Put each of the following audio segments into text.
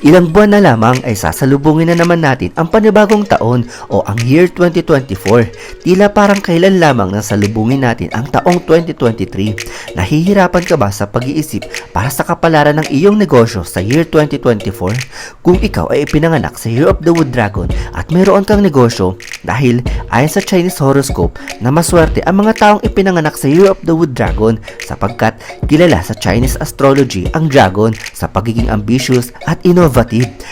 Ilang buwan na lamang ay sasalubungin na naman natin ang panibagong taon o ang year 2024. Tila parang kailan lamang nang salubungin natin ang taong 2023. Nahihirapan ka ba sa pag-iisip para sa kapalaran ng iyong negosyo sa year 2024? Kung ikaw ay ipinanganak sa Year of the Wood Dragon at mayroon kang negosyo dahil ayon sa Chinese horoscope na maswerte ang mga taong ipinanganak sa Year of the Wood Dragon sapagkat kilala sa Chinese astrology ang dragon sa pagiging ambitious at innovative.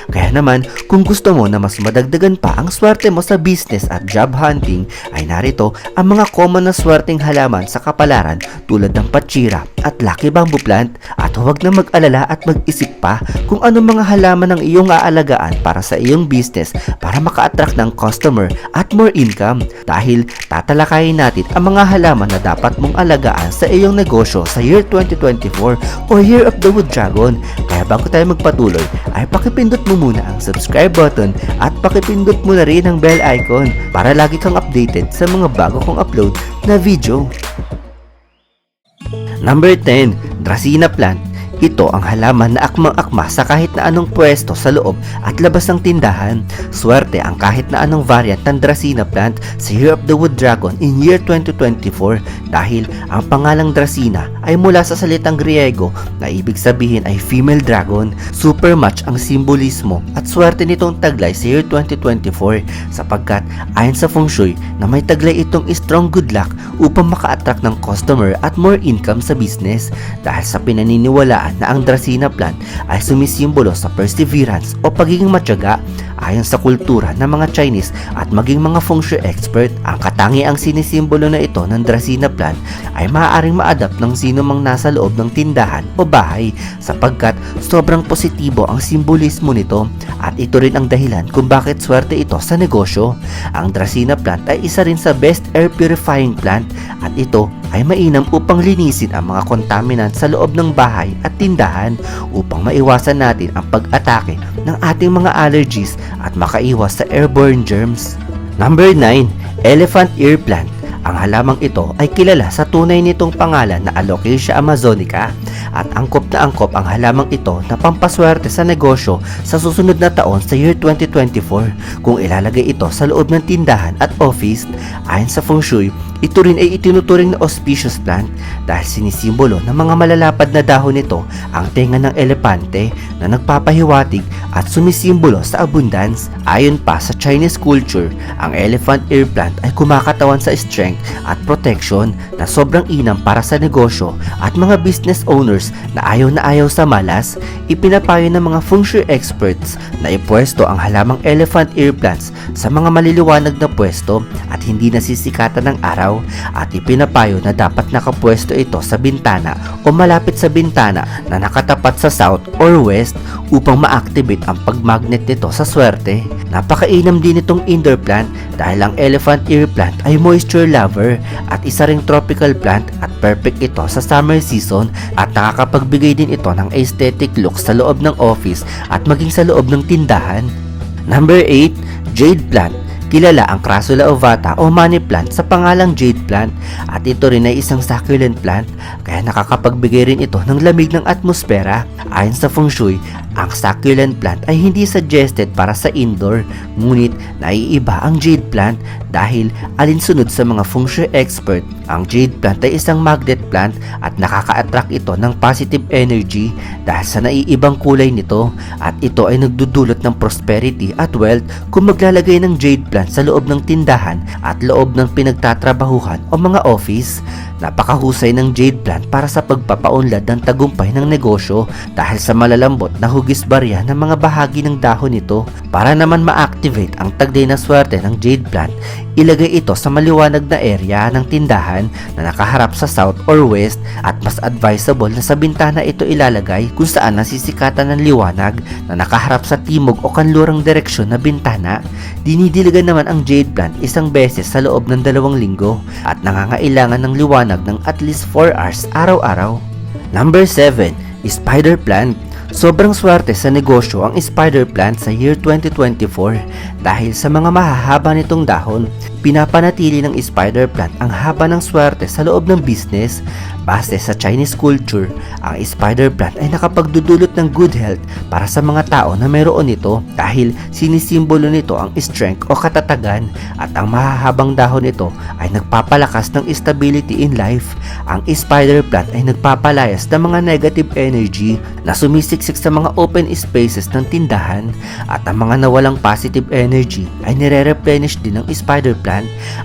Kaya naman, kung gusto mo na mas madagdagan pa ang swerte mo sa business at job hunting, ay narito ang mga common na swerteng halaman sa kapalaran tulad ng patsira at lucky bamboo plant. At huwag na mag-alala at mag-isip pa kung anong mga halaman ang iyong aalagaan para sa iyong business para maka-attract ng customer at more income. Dahil tatalakayin natin ang mga halaman na dapat mong alagaan sa iyong negosyo sa year 2024 o Year of the Wood Dragon. Kaya bago tayo magpatuloy ay pakipindot mo muna ang subscribe button at pakipindot mo na rin ang bell icon para lagi kang updated sa mga bago kong upload na video. Number 10, Dracena plant. Ito ang halaman na akmang-akma sa kahit na anong pwesto sa loob at labas ng tindahan. Swerte ang kahit na anong variant ng Dracena plant sa Year of the Wood Dragon in year 2024 dahil ang pangalang Dracena ay mula sa salitang Griego na ibig sabihin ay female dragon. Super match ang simbolismo at swerte nitong taglay sa year 2024 sapagkat ayon sa feng shui na may taglay itong strong good luck upang maka-attract ng customer at more income sa business dahil sa pinaniniwalaan na ang Dracena plant ay sumisimbolo sa perseverance o pagiging matyaga ayon sa kultura ng mga Chinese at maging mga feng shui expert. Ang katangiang sinisimbolo na ito ng Dracena plant ay maaaring ma-adapt ng sino mang nasa loob ng tindahan o bahay sapagkat sobrang positibo ang simbolismo nito at ito rin ang dahilan kung bakit swerte ito sa negosyo. Ang Dracena plant ay isa rin sa best air purifying plant at ito ay mainam upang linisin ang mga contaminant sa loob ng bahay at tindahan upang maiwasan natin ang pag-atake ng ating mga allergies at makaiwas sa airborne germs. Number 9, Elephant Ear Plant. Ang halamang ito ay kilala sa tunay nitong pangalan na Alocasia amazonica at angkop na angkop ang halamang ito na pampaswerte sa negosyo sa susunod na taon sa year 2024 kung ilalagay ito sa loob ng tindahan at office ayon sa feng shui ito rin ay itinuturing na auspicious plant dahil sinisimbolo ng mga malalapad na dahon nito ang tenga ng elepante na nagpapahiwatig at sumisimbolo sa abundance. Ayon pa sa Chinese culture, ang elephant ear plant ay kumakatawan sa strength at protection na sobrang inam para sa negosyo at mga business owners na ayaw na ayaw sa malas, ipinapayo ng mga feng shui experts na ipwesto ang halamang elephant ear plants sa mga maliliwanag na pwesto at hindi nasisikatan ng araw at ipinapayo na dapat nakapwesto ito sa bintana o malapit sa bintana na nakatapat sa south or west upang ma-activate ang pagmagnet nito sa swerte. Napakainam din itong indoor plant dahil ang elephant ear plant ay moisture lover at isa ring tropical plant at perfect ito sa summer season at nakakapagbigay din ito ng aesthetic look sa loob ng office at maging sa loob ng tindahan. Number 8, Jade Plant. Kilala ang Crassula ovata o money plant sa pangalang jade plant at ito rin ay isang succulent plant kaya nakakapagbigay rin ito ng lamig ng atmosfera. Ayon sa feng shui, ang succulent plant ay hindi suggested para sa indoor ngunit naiiba ang jade plant dahil alinsunod sa mga feng shui expert, ang jade plant ay isang magnet plant at nakaka-attract ito ng positive energy dahil sa naiibang kulay nito at ito ay nagdudulot ng prosperity at wealth kung maglalagay ng jade plant sa loob ng tindahan at loob ng pinagtatrabahuhan o mga office. Napakahusay ng jade plant para sa pagpapaunlad ng tagumpay ng negosyo dahil sa malalambot na hugis barya ng mga bahagi ng dahon nito. Para naman ma-activate ang tagday na swerte ng jade plant, ilagay ito sa maliwanag na area ng tindahan na nakaharap sa south or west at mas advisable na sa bintana ito ilalagay kung saan nasisikatan ng liwanag na nakaharap sa timog o kanlurang direksyon na bintana. Dinidiligan naman ang jade plant isang beses sa loob ng dalawang linggo at nangangailangan ng liwanag ng at least 4 hours araw-araw. Number 7, Spider Plant. Sobrang swerte sa negosyo ang spider plant sa year 2024 dahil sa mga mahahaba nitong dahon. Pinapanatili ng spider plant ang haba ng swerte sa loob ng business. Base sa Chinese culture, ang spider plant ay nakapagdudulot ng good health para sa mga tao na mayroon nito dahil sinisimbolo nito ang strength o katatagan at ang mahahabang dahon nito ay nagpapalakas ng stability in life. Ang spider plant ay nagpapalayas ng mga negative energy na sumisiksik sa mga open spaces ng tindahan at ang mga nawalang positive energy ay nire-replenish din ng spider plant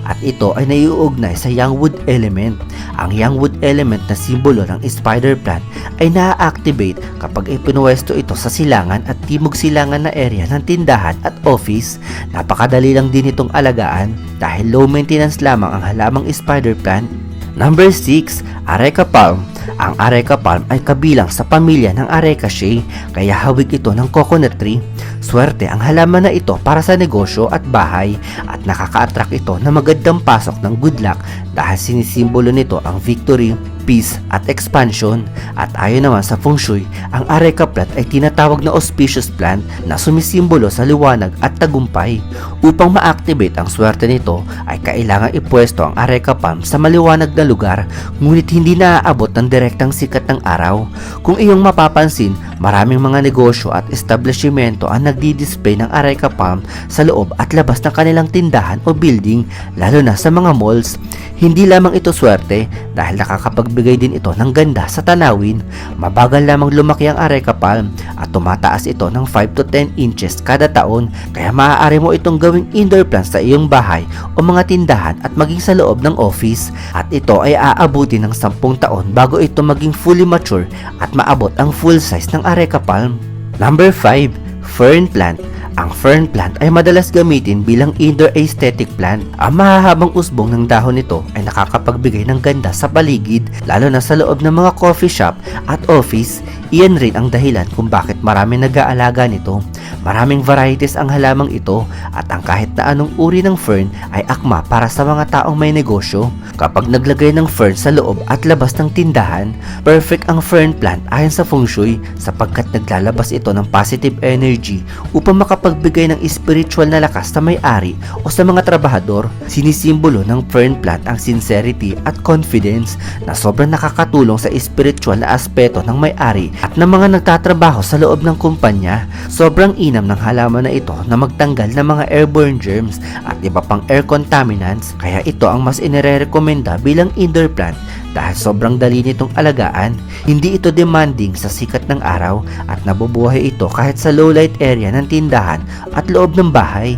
at ito ay naiuugnay sa young wood element. Ang young wood element na simbolo ng spider plant ay na-activate kapag ipinuwesto ito sa silangan at timog silangan na area ng tindahan at office. Napakadali lang din itong alagaan dahil low maintenance lamang ang halamang spider plant Number 6, Areca Palm. Ang Areca Palm ay kabilang sa pamilya ng Arecaceae kaya hawig ito ng coconut tree. Swerte ang halaman na ito para sa negosyo at bahay at nakaka-attract ito na magandang pasok ng good luck dahil sinisimbolo nito ang victory, peace at expansion. At ayon naman sa feng shui, ang Areca plant ay tinatawag na auspicious plant na sumisimbolo sa liwanag at tagumpay. Upang ma-activate ang swerte nito ay kailangan ipwesto ang Areca palm sa maliwanag na lugar ngunit hindi naaabot ng direktang sikat ng araw. Kung iyong mapapansin, maraming mga negosyo at establishmento ang nagdi-display ng Areca palm sa loob at labas ng kanilang tindahan o building lalo na sa mga malls. Hindi lamang ito swerte dahil nakakapagbigay din ito ng ganda sa tanawin. Mabagal lamang lumaki ang Areca palm at tumataas ito ng 5 to 10 inches kada taon kaya maaari mo itong gawing indoor plant sa iyong bahay o mga tindahan at maging sa loob ng office at ito ay aabuti ng 10 taon bago ito maging fully mature at maabot ang full size ng Areca palm. Number 5, fern plant. Ang fern plant ay madalas gamitin bilang indoor aesthetic plant. Ang mahahabang usbong ng dahon nito ay nakakapagbigay ng ganda sa paligid lalo na sa loob ng mga coffee shop at office. Iyan rin ang dahilan kung bakit marami nag-aalaga nito. Maraming varieties ang halamang ito at ang kahit na anong uri ng fern ay akma para sa mga taong may negosyo. Kapag naglagay ng fern sa loob at labas ng tindahan, perfect ang fern plant ayon sa feng shui sapagkat naglalabas ito ng positive energy upang makapagbigay ng spiritual na lakas sa may-ari o sa mga trabahador. Sinisimbolo ng fern plant ang sincerity at confidence na sobrang nakakatulong sa spiritual na aspeto ng may-ari at ng mga nagtatrabaho sa loob ng kumpanya. Sobrang inam ng halaman na ito na magtanggal ng mga airborne germs at iba pang air contaminants kaya ito ang mas inirekomenda bilang indoor plant dahil sobrang dali nitong alagaan, hindi ito demanding sa sikat ng araw at nabubuhay ito kahit sa low light area ng tindahan at loob ng bahay.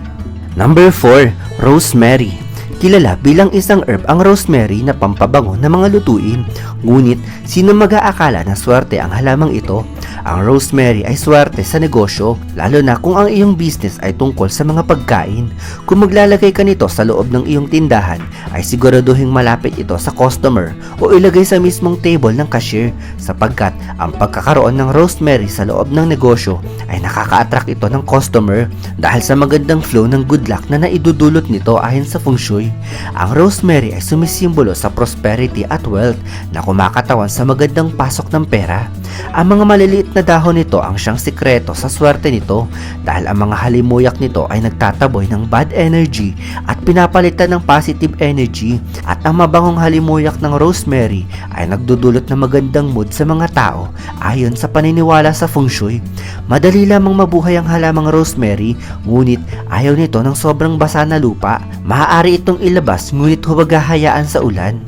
Number 4, Rosemary. Kilala bilang isang herb ang rosemary na pampabango ng mga lutuin. Ngunit, sino mag-aakala na swerte ang halamang ito? Ang rosemary ay swerte sa negosyo, lalo na kung ang iyong business ay tungkol sa mga pagkain. Kung maglalagay ka nito sa loob ng iyong tindahan, ay siguraduhin malapit ito sa customer o ilagay sa mismong table ng cashier sapagkat ang pagkakaroon ng rosemary sa loob ng negosyo ay nakaka-attract ito ng customer dahil sa magandang flow ng good luck na naidudulot nito ayon sa feng shui. Ang rosemary ay sumisimbolo sa prosperity at wealth na kumakatawan sa magandang pasok ng pera. Ang mga maliliit na dahon nito ang siyang sikreto sa swerte nito dahil ang mga halimuyak nito ay nagtataboy ng bad energy at pinapalitan ng positive energy at ang mabangong halimuyak ng rosemary ay nagdudulot ng magandang mood sa mga tao ayon sa paniniwala sa feng shui. Madali lamang mabuhay ang halamang rosemary ngunit ayaw nito ng sobrang basa na lupa. Maaari itong ilabas ngunit huwag hahayaan sa ulan.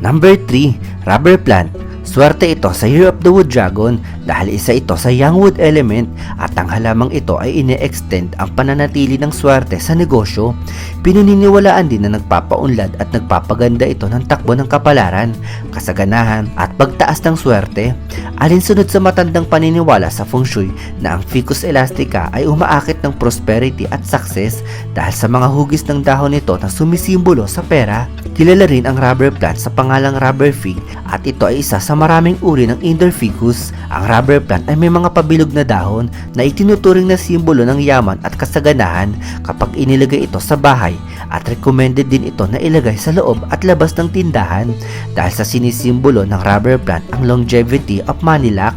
Number 3, rubber plant. Swerte ito sa Year of the Wood Dragon dahil isa ito sa young wood element at ang halamang ito ay ine-extend ang pananatili ng swerte sa negosyo. Pinaniniwalaan din na nagpapaunlad at nagpapaganda ito ng takbo ng kapalaran, kasaganahan at pagtaas ng swerte. Alinsunod sa matandang paniniwala sa feng shui na ang Ficus elastica ay umaakit ng prosperity at success dahil sa mga hugis ng dahon nito na sumisimbolo sa pera. Kilala rin ang rubber plant sa pangalang rubber fig at ito ay isa sa maraming uri ng indoor ficus. Ang rubber plant ay may mga pabilog na dahon na itinuturing na simbolo ng yaman at kasaganahan kapag inilagay ito sa bahay at recommended din ito na ilagay sa loob at labas ng tindahan dahil sa sinisimbolo ng rubber plant ang longevity of Manilac.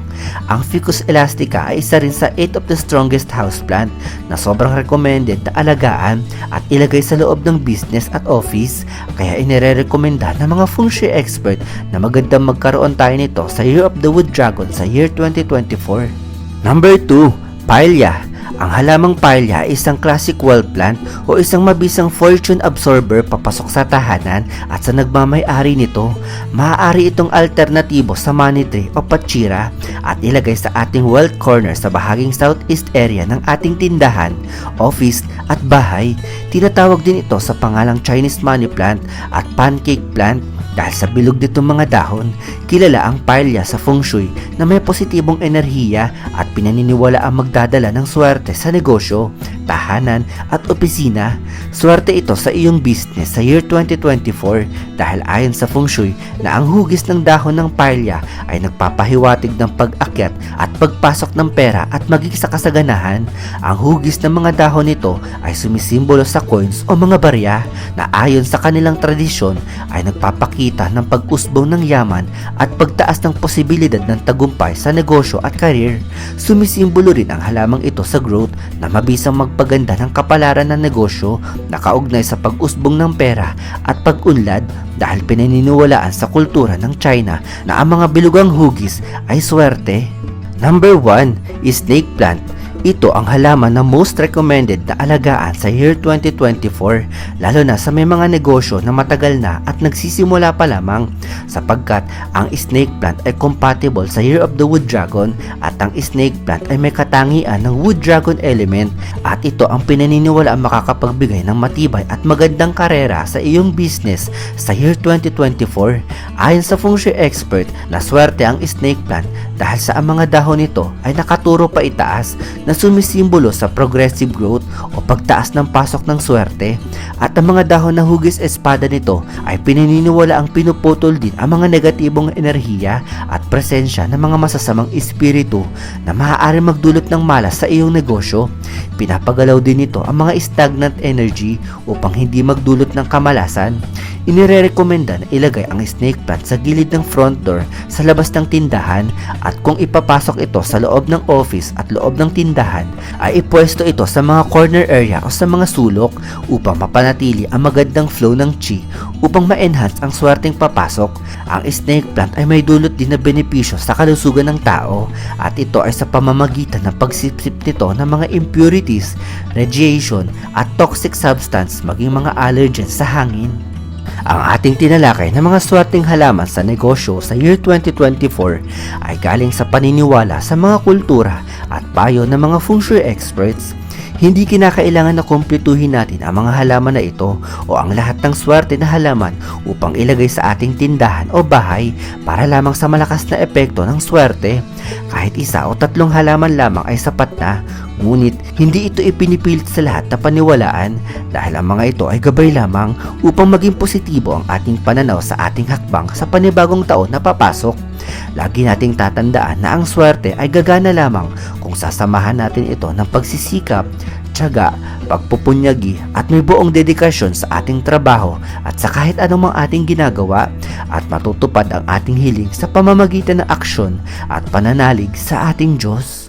Ang Ficus elastica ay isa rin sa 8 of the strongest houseplant na sobrang recommended na alagaan at ilagay sa loob ng business at office kaya inire-recommenda ng mga feng shui expert na magandang magkaroon tayo nito sa Year of the Wood Dragon sa year 2024. Number 2, Paella. Ang halamang paella ay isang classic wall plant o isang mabisang fortune absorber papasok sa tahanan at sa nagmamay-ari nito. Maaari itong alternatibo sa money tree o pachira at ilagay sa ating wealth corner sa bahaging southeast area ng ating tindahan, office at bahay. Tinatawag din ito sa pangalang Chinese money plant at pancake plant dahil sa bilog nitong mga dahon, kilala ang paella sa feng shui na may positibong enerhiya at pinaniniwala ang magdadala ng swerte sa negosyo, tahanan at opisina. Swerte ito sa iyong business sa year 2024 dahil ayon sa feng shui na ang hugis ng dahon ng paella ay nagpapahiwatig ng pag-akyat at pagpasok ng pera at maging sa kasaganahan. Ang hugis ng mga dahon nito ay sumisimbolo sa coins o mga barya na ayon sa kanilang tradisyon ay nagpapakita ng pag-usbong ng yaman at pagtaas ng posibilidad ng tagumpay sa negosyo at karir. Sumisimbolo rin ang halamang ito sa growth na mabisang magpaganda ng kapalaran ng negosyo na kaugnay sa pag-usbong ng pera at pag-unlad dahil pinaniniwalaan sa kultura ng China na ang mga bilugang hugis ay swerte. Number 1 is snake plant. Ito ang halaman na most recommended na alagaan sa year 2024 lalo na sa may mga negosyo na matagal na at nagsisimula pa lamang sapagkat ang snake plant ay compatible sa Year of the Wood Dragon at ang snake plant ay may katangian ng Wood Dragon element at ito ang pinaniniwala ang makakapagbigay ng matibay at magandang karera sa iyong business sa year 2024. Ayon sa feng shui expert na swerte ang snake plant dahil sa ang mga dahon nito ay nakaturo pa itaas na sumisimbolo sa progressive growth o pagtaas ng pasok ng swerte at ang mga dahon na hugis espada nito ay pinaniniwala ang pinuputol din ang mga negatibong enerhiya at presensya ng mga masasamang espiritu na maaari magdulot ng malas sa iyong negosyo. Pinapagalaw din nito ang mga stagnant energy upang hindi magdulot ng kamalasan. Inirerekomenda na ilagay ang snake plant sa gilid ng front door sa labas ng tindahan at kung ipapasok ito sa loob ng office at loob ng tindahan ay ipwesto ito sa mga corner area o sa mga sulok upang mapanatili ang magandang flow ng chi upang ma-enhance ang swerteng papasok. Ang snake plant ay may dulot din na benepisyo sa kalusugan ng tao at ito ay sa pamamagitan ng pagsipsip nito ng mga impurities, radiation at toxic substance maging mga allergens sa hangin. Ang ating tinalakay ng mga swerteng halaman sa negosyo sa year 2024 ay galing sa paniniwala sa mga kultura at payo ng mga feng shui experts. Hindi kinakailangan na kumpletuhin natin ang mga halaman na ito o ang lahat ng swerte na halaman upang ilagay sa ating tindahan o bahay para lamang sa malakas na epekto ng swerte. Kahit isa o tatlong halaman lamang ay sapat na, ngunit hindi ito ipinipilit sa lahat na paniwalaan dahil ang mga ito ay gabay lamang upang maging positibo ang ating pananaw sa ating hakbang sa panibagong taon na papasok. Lagi nating tatandaan na ang swerte ay gagana lamang kung sasamahan natin ito ng pagsisikap, tiyaga, pagpupunyagi at may buong dedikasyon sa ating trabaho at sa kahit anumang ating ginagawa at matutupad ang ating hiling sa pamamagitan ng aksyon at pananalig sa ating Diyos.